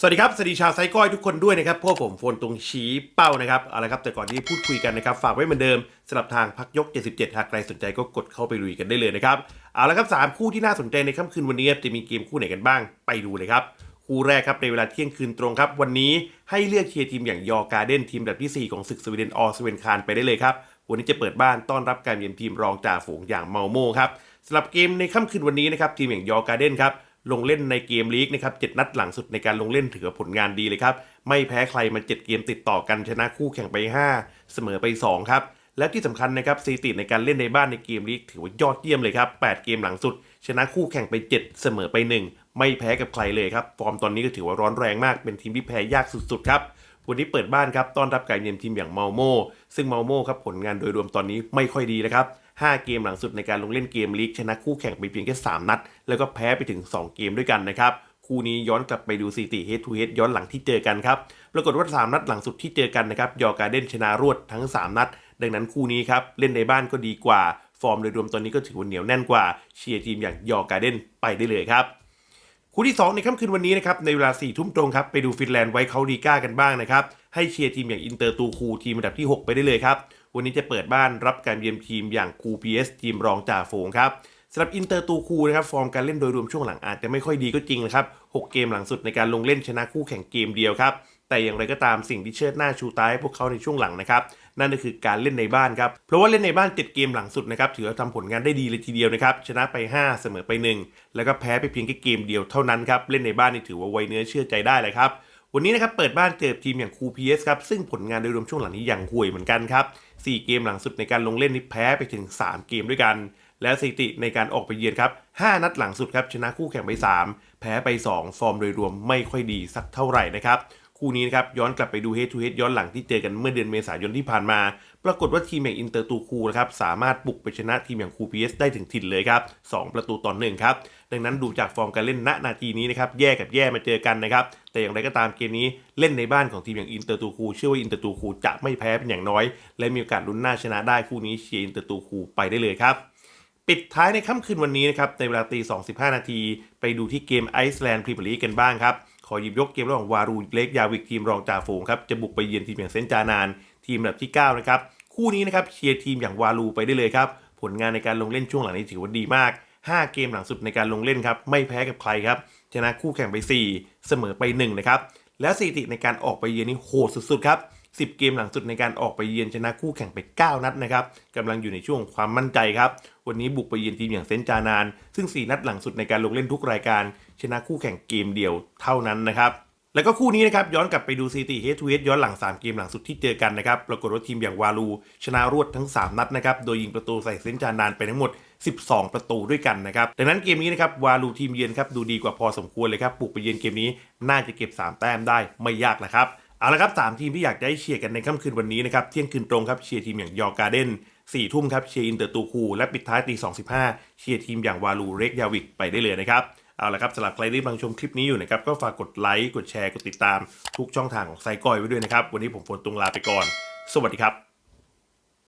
สวัสดีครับ สวัสดีชาวไซก้อยทุกคนด้วยนะครับ พวกผมโฟนตรงชี้เป้านะครับ เอาละครับ แต่ก่อนที่พูดคุยกันนะครับ ฝากไว้เหมือนเดิมสำหรับทางพักยก 77 หากใครสนใจก็กดเข้าไปลุยกันได้เลยนะครับ เอาละครับสามคู่ที่น่าสนใจในค่ำคืนวันนี้จะมีเกมคู่ไหนกันบ้าง ไปดูเลยครับ คู่แรกครับในเวลาเที่ยงคืนตรงครับ วันนี้ให้เลือกเชียร์ทีมอย่างยอการ์เด้นทีมอันดับทีสี่ 4 ของศึกสวีเดนออสเวนคารไปได้เลยครับ วันนี้จะเปิดบ้านต้อนรับการเยือนทีมรองจ่าฝูงอย่างเมาโม่ครับสำหรับเกมในค่ำคืนวันนี้นะครับทีมอย่างยอการ์เด้นครับ ลงเล่นในเกมลีกนะครับเจ็ดนัดหลังสุดในการลงเล่นถือว่าผลงานดีเลยครับ ไม่แพ้ใครมา 7 เกมติดต่อกันชนะคู่แข่งไป 5 เสมอไป 2 ครับ และที่สำคัญนะครับสถิติในการเล่นในบ้านในเกมลีกถือว่ายอดเยี่ยมเลยครับ 8 เกมหลังสุด ชนะคู่แข่งไป 7 เสมอไป 1 ไม่แพ้กับใครเลยครับ ฟอร์มตอนนี้ก็ถือว่าร้อนแรงมากเป็นทีมที่แพ้ยากสุดๆครับวันนี้เปิดบ้านครับต้อนรับการเยือนทีมอย่างเมาโมซึ่งเมาโมครับผลงานโดยรวมตอนนี้ไม่ค่อยดีนะครับ 5 เกมหลังสุดในการลงเล่นเกมลีกชนะคู่แข่งไปเพียงแค่ 3 นัด แล้วก็แพ้ไปถึง 2 เกมด้วยกันนะครับคู่นี้ย้อนกลับไปดูสถิติ head to head ย้อนหลังที่เจอกันครับ ปรากฏว่า 3 นัดหลังสุดที่เจอกันนะครับ ยอร์การ์เด้นชนะรวดทั้ง 3 นัด ดังนั้นคู่นี้ครับ เล่นในบ้านก็ดีกว่า ฟอร์มโดยรวมตอนนี้ก็ถือว่าเหนียวแน่นกว่า เชียร์ทีมอย่างยอร์การ์เด้นไปได้เลยครับ คู่ที่ 2 ในค่ำคืนวันนี้นะครับ ในเวลา4ทุ่มตรงครับ ไปดูฟินแลนด์ไว้เขาดีก้ากันบ้างนะครับ ให้เชียร์ทีมอย่างอินเตอร์ตูคูทีมอันดับที่ 6 ไปได้เลยครับ วันนี้จะเปิดบ้านรับการเยือนทีมอย่างคูพีเอสทีมรองจ่าฝูงครับสำหรับอินเตอร์ตูคูนะครับฟอร์มการเล่นโดยรวมช่วงหลังอาจจะไม่ค่อยดีก็จริงนะครับ 6 เกมหลังสุดในการลงเล่นชนะคู่แข่งเกมเดียวครับ แต่อย่างไรก็ตามสิ่งที่เชิดหน้าชูตาให้พวกเขาในช่วงหลังนะครับนั่นก็คือการเล่นในบ้านครับ เพราะว่าเล่นในบ้าน 7 เกมหลังสุดนะครับ ถือว่าทำผลงานได้ดีเลยทีเดียวนะครับ ชนะไป 5 เสมอไป 1 แล้วก็แพ้ไปเพียงแค่เกมเดียวเท่านั้นครับ เล่นในบ้านนี่ถือว่าไวเนื้อเชื่อใจได้เลยครับ วันนี้นะครับเปิดบ้านเจอทีมอย่างคูพีเอสครับซึ่งผลงานโดยรวมช่วงหลังนี้อย่างห่วยเหมือนกันครับ4เกมหลังสุดในการลงเล่นนี่แพ้ไปถึง 3 เกมด้วยกัน และสถิติในการออกไปเยือนครับ5นัดหลังสุดครับชนะคู่แข่งไป 3 แพ้ไป 2 ฟอร์มโดยรวมไม่ค่อยดีสักเท่าไหร่นะครับ คู่นี้นะครับย้อนกลับไปดู head to head ย้อนหลังที่เจอกันเมื่อเดือนเมษายนที่ผ่านมา ปรากฏว่าทีมอย่างอินเตอร์ตูคูนะครับสามารถบุกไปชนะทีมอย่างคูพีเอสได้ถึงถิ่นเลยครับ2ประตูต่อหนึ่งครับดังนั้นดูจากฟอร์มการเล่นณนาทีนี้นะครับแย่กับแย่มาเจอกันนะครับแต่อย่างไรก็ตามเกมนี้เล่นในบ้านของทีมอย่างอินเตอร์ตูคูเชื่อว่าอินเตอร์ตูคูจะไม่แพ้เป็นอย่างน้อย และมีโอกาสลุ้นหน้าชนะได้คู่นี้เชียร์อินเตอร์ตูคูไปได้เลยครับปิดท้ายในค่ำคืนวันนี้นะครับในเวลาตี 25 นาที ไปดูที่เกมไอซ์แลนด์พรีเมียร์ลีกกันบ้างครับ ขอหยิบยกเกมระหว่างวารูเล็กยาวิกทีมรองจ่าฝูงครับจะบุกไปเยือนทีมอย่างเซนจานาน ทีมอันดับที่ 9 นะครับ คู่นี้นะครับเชียร์ทีมอย่างวารูไปได้เลยครับ ผลงานในการลงเล่นช่วงหลังนี้ถือว่าดีมาก 5 เกมหลังสุดในการลงเล่นครับไม่แพ้กับใครครับชนะคู่แข่งไป 4 เสมอไป1นะครับและสถิติในการออกไปเยือนนี่โหดสุดๆครับ 10 เกมหลังสุดในการออกไปเยือนชนะคู่แข่งไป 9 นัดนะครับกำลังอยู่ในช่วงความมั่นใจครับ วันนี้บุกไปเยือนทีมอย่างเซนจานาน ซึ่ง 4 นัดหลังสุดในการลงเล่นทุกรายการ ชนะคู่แข่งเกมเดียวเท่านั้นนะครับแล้วก็คู่นี้นะครับย้อนกลับไปดูซีตีเฮดทูเฮดย้อนหลัง 3 เกมหลังสุดที่เจอกันนะครับปรากฏว่าทีมอย่างวาลูชนะรวดทั้ง 3 นัดนะครับโดยยิงประตูใส่เซนจานานไปทั้งหมด 12 ประตูด้วยกันนะครับดังนั้นเกมนี้นะครับวาลูทีมเยือนครับดูดีกว่าพอสมควรเลยครับบุกไปเยือนเกมนี้น่าจะเก็บ 3 แต้มได้ไม่ยากนะครับ เอาละครับสามทีมที่อยากได้เชียร์กันในค่ำคืนวันนี้นะครับเที่ยงคืนตรงครับเชียร์ทีมอย่างยอร์การ์เดนสี่ทุ่มครับเชียร์อินเตอร์ตูคูและปิดท้ายตีสองสิบห้าเชียร์ทีมอย่างวาลูเรกยาวิกไปได้เลยนะครับเอาละครับสำหรับใครที่กำลังชมคลิปนี้อยู่นะครับก็ฝากกดไลค์กดแชร์กดติดตามทุกช่องทางของไซกอยไว้ด้วยนะครับวันนี้ผมฝนตุงลาไปก่อน สวัสดีครับ